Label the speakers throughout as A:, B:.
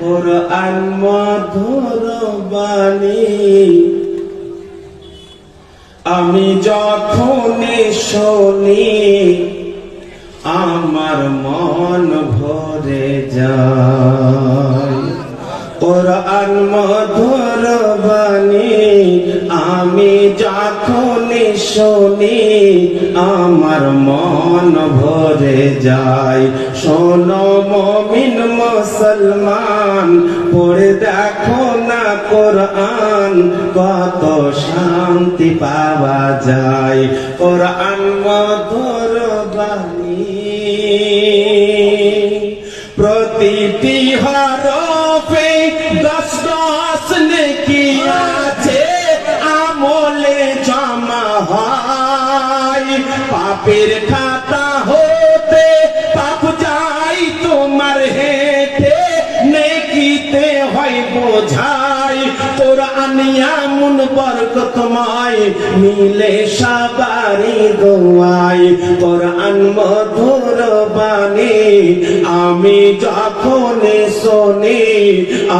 A: কোরআন মধুর আমি যখন শুনি, আমার মন ভরে যায়। কোরআন মধুর আমি যখন শুনি, আমার মন ভরে যায়। শোনো মমিন মুসলমান পড়ে দেখো না কোরআন, কত শান্তি পাওয়া যায়। কোরআন মধুর বাণী। প্রতিটি হরফে দশ নেকি আছে? আমলে জমা হয়। পাপের খাতা বোঝাই কোরআনিয়া মুন বরকতময় মিলে সবারি দোয়াই কোরআন মধুর বাণী, আমি যখন শুনি,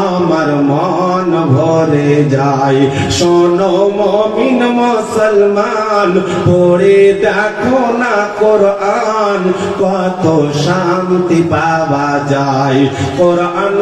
A: আমার মন ভরে যায়। শোনো মমিন মুসলমান, পড়ে দেখো না কোরআন, কত শান্তি পাওয়া যায়। কোরআন